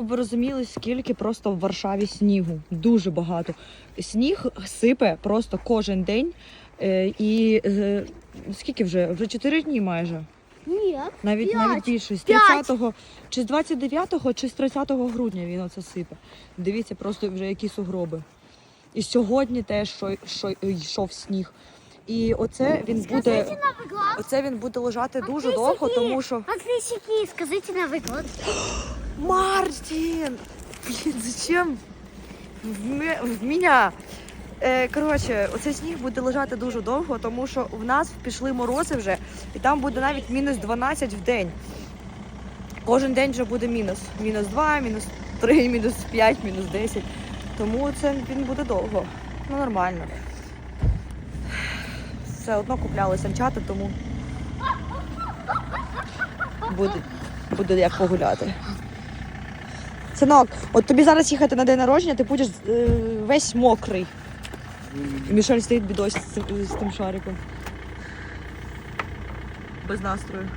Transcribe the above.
Ви розуміли, скільки просто в Варшаві снігу. Дуже багато. Сніг сипе просто кожен день. Е, і е, скільки вже? Вже 4 дні майже. Ні. Навіть П'ять. навіть більше. З П'ять. 30-го, чи з 29-го, чи з 30 грудня він оце сипе. Дивіться, просто вже які сугроби. І сьогодні теж що, що йшов сніг. І оце він буде, Новий год. оце він буде лежати дуже довго, тому що. Отличники, скажите Новый год. Мартин! Блін, зачем? В, ме- в мене. Е, коротше, оцей сніг буде лежати дуже довго, тому що в нас пішли морози вже, і там буде навіть мінус 12 в день. Кожен день вже буде мінус. Мінус 2, мінус 3, мінус 5, мінус 10. Тому це він буде довго. Ну, нормально. Все одно купляли санчата, тому буде, буде як погуляти. Синок, от тобі зараз їхати на день народження, ти будеш е, весь мокрий. І Мішель стоїть бідось з цим, з тим шариком. Без настрою.